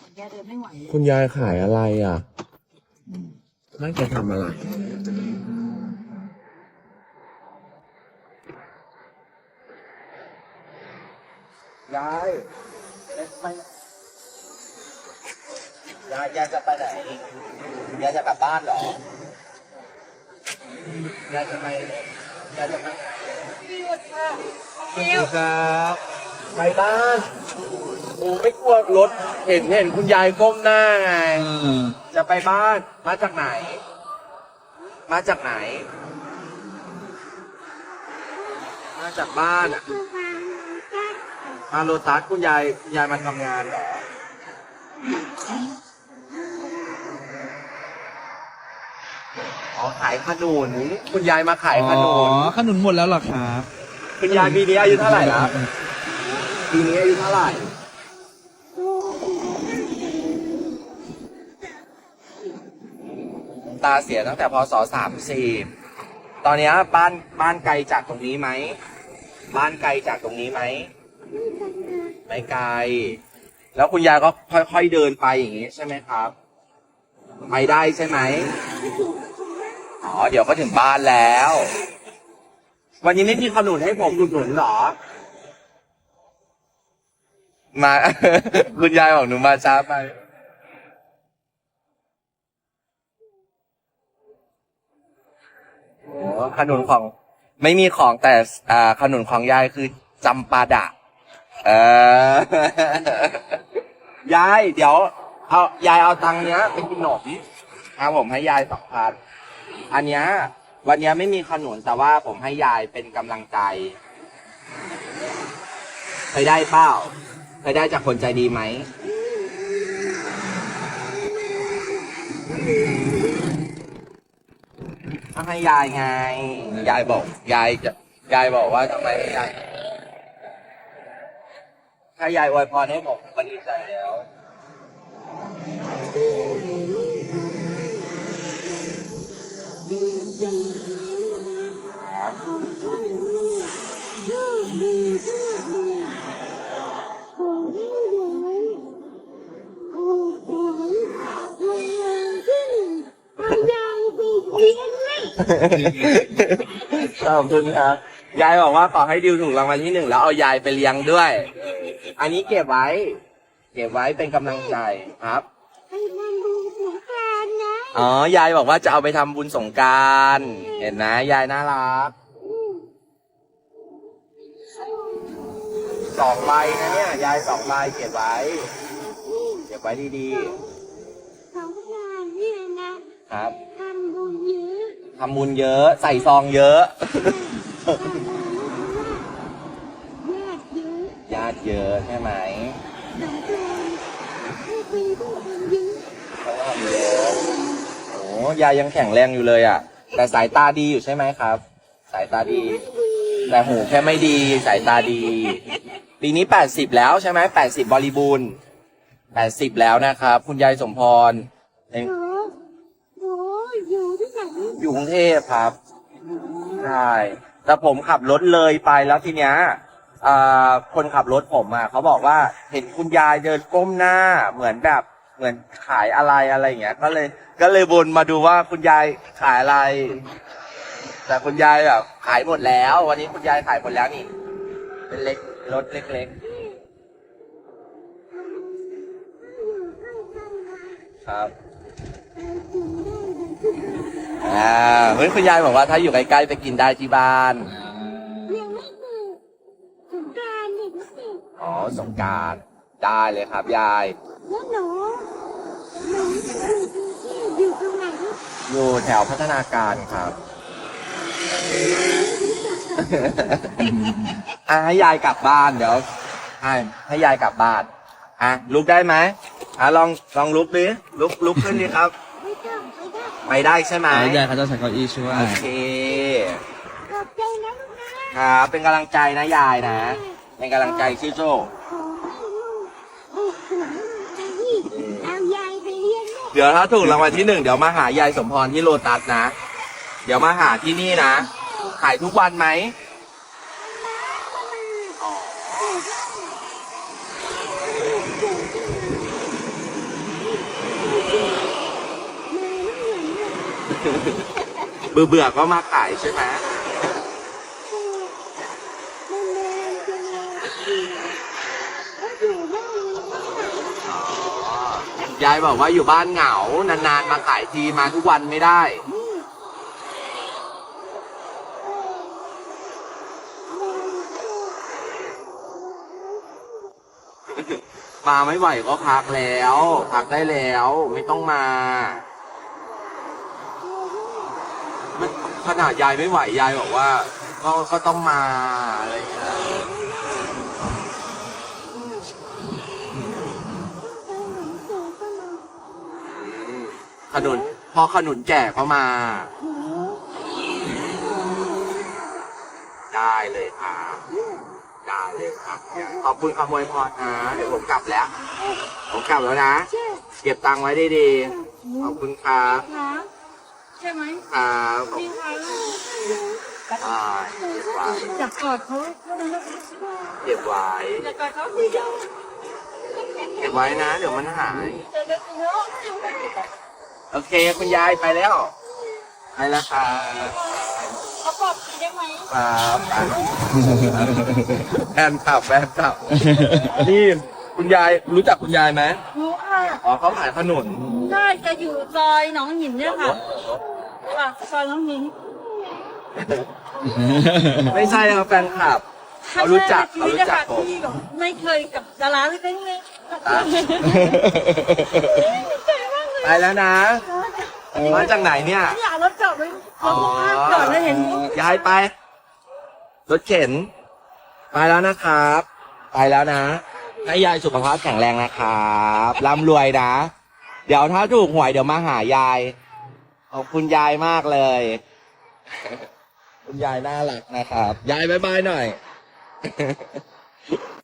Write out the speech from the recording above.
ค่ะคุณย่าเดินไม่ไหวเลยคุณยายขายอะไรอะน่าจะทำอะไร ยายไปยายยายจะไปไหนยายจะกลับบ้านเหรอ ยายจะไปยายจะไปครับ ไปบ้านโอ้ไม่กลัวรถเห็นเห็นคุณยายก้มหน้าไงจะไปบ้านมาจากไหน มาจากไหน มาจากบ้านอะมาโลตัสคุณยายคุณยายมาทำงานเหรออ๋อขายขนุนคุณยายมาขายขนุนอ๋อขนุนหมดแล้วเหรอครับ คุณยายปีนี้อายุเท่าไหร่แล้ว ปีนี้อายุเท่าไหร่ตาเสียตั้งแต่พศสามสี่ตอนนี้บ้านบ้านไกลจากตรงนี้ไหม บ้านไกลจากตรงนี้ไหม ไม่ไกล แล้วคุณยายก็ค่อยๆเดินไปอย่างนี้ใช่ไหมครับ ไปได้ใช่ไหมอ๋อ เดี๋ยวก็ถึงบ้านแล้ว วันนี้ไม่มีขนุนให้ผมอุดหนุนเหรอ มา คุณยายบอกหนูมาช้าไป ขนุนของ ไม่มีของแต่อ่าขนุนของยายคือจำปาดะ เออยาย เดี๋ยว เอายายเอาตังค์เนี้ยไปกินขนมครับผมให้ยายสองพันอันเนี้ย วันเนี้ยไม่มีขนุนแต่ว่าผมให้ยายเป็นกำลังใจเคยได้เปล่า เคยได้จากคนใจดีไหมถ้าให้ยายไง ยายบอก ยายจะยายบอกว่าทำไมยายถ้ายายอวยพรให้ผมก็ดีใจแล้ว ขอบคุณครับยายบอกว่าขอให้ดิวถูกรางวัลที่หนึ่งแล้วเอายายไปเลี้ยงด้วย อันนี้เก็บไว้ เก็บไว้เป็นกำลังใจครับอ๋อ ยายบอกว่าจะเอาไปทำบุญสงกรารเห็นนะยายน่ารักสองใบนะเนี่ย ยายสองใบเก็บไว้เก็บไว้ดีๆครับทำบุญ ทำบุญเยอะใส่ซองเยอะ ญาติเยอะใช่ไหมเขาทำเยอะโอ้ยายยังแข็งแรงอยู่เลยอะ แต่สายตาดีอยู่ใช่ไหมครับ สายตาดีแต่หูแค่ไม่ดีสายตาดี ปีนี้แปดสิบแล้วใช่ไหมแปดสิบบริบูรณ์แปดสิบแล้วนะครับ คุณยายสมพรเอ อยู่กรุงเทพครับใช่แต่ผมขับรถเลยไปแล้วทีเนี้ยอ่าคนขับรถผมอะเขาบอกว่าเห็นคุณยายเดินก้มหน้า เหมือนแบบเหมือนขายอะไรอะไรอย่างเงี้ย ก็เลยก็เลยวนมาดูว่าคุณยายขายอะไร แต่คุณยายแบบขายหมดแล้ว วันนี้คุณยายขายหมดแล้วนี่ เป็นเล็กรถเล็กๆครับ อ่าเฮ้ยคุณยายบอกว่าถ้าอยู่ใกล้ๆไปกินได้ที่บ้านอ๋อสงกรารได้เลยครับยายอยู่แถวพัฒนาการครับ อะให้ยายกลับบ้านเดี๋ยวให้ให้ยายกลับบ้านอะลุกได้ไหมอะลองลองลุกดิลุกลุกขึ้นดิครับ ไปได้ใช่ไหมแล้วยายเขาจะใส่เก้าอี้ช่วย โอเคครับ เป็นกำลังใจนะยายนะ เป็นกำลังใจชื่อโจเอายายไปเลี้ยงลูกเดี๋ยวถ้าถูกรางวัลที่หนึ่งเดี๋ยวมาหายายสมพรที่โลตัสนะ เดี๋ยวมาหาที่นี่นะ ขายทุกวันไหม เบื่อเบื่อก็มาขายใช่ไหมยายายบอกว่าอยู่บ้านเหงา นานๆ มาขายทีมาทุกวันไม่ได้ มาไม่ไหวก็พักแล้ว พักได้แล้ว ไม่ต้องมามัน ขนาดยายไม่ไหวยายบอกว่า ก็ก็ต้องมาอะไรอย่างเงี้ยขนุนพอขนุนแก่เขามา ได้เลยครับได้เลยครับขอบคุณคำอวยพรนะเดี๋ยวผมกลับแล้ว ผมกลับแล้วนะ เก็บตังค์ไว้ดีๆขอบคุณครับ ช่ไหมครับขอบมีคุณขาอ่าเก็บไว้จับกอดเขาก็ได้แล้วเก็บไว้จับกอดเขาคุยกันเก็บไว้นะ เดี๋ยวมันหายเจอกันเนาะโอเคคุณยายไปแล้วไปแล้วครับเขากอดได้ไหมครับแฟนขับแฟนขับนี่คุณยายรู้จักคุณยายไหมรู้ค่ะ อ๋อเขาขายขนุนใช่จะอยู่ซอยหนองหินเนี่ยค่ะ ค่ะซอยหนองหินไม่ใช่ครับแฟนคลับ เขารู้จักเขารู้จักผมที่แบบไม่เคยกับดาราเลยเลยอะใจมากเลยไปแล้วนะมาจากไหนเนี่ยอยากรถจอดเลยรถข้ามจอดแล้วเห็นย้ายไป รถเข็น ไปแล้วนะครับ ไปแล้วนะให้ยายสุขภาพแข็งแรงนะครับร่ำรวยนะ เดี๋ยวถ้าถูกหวยเดี๋ยวมาหายาย ขอบคุณยายมากเลย คุณยายน่ารักนะครับ ยายบายบายหน่อย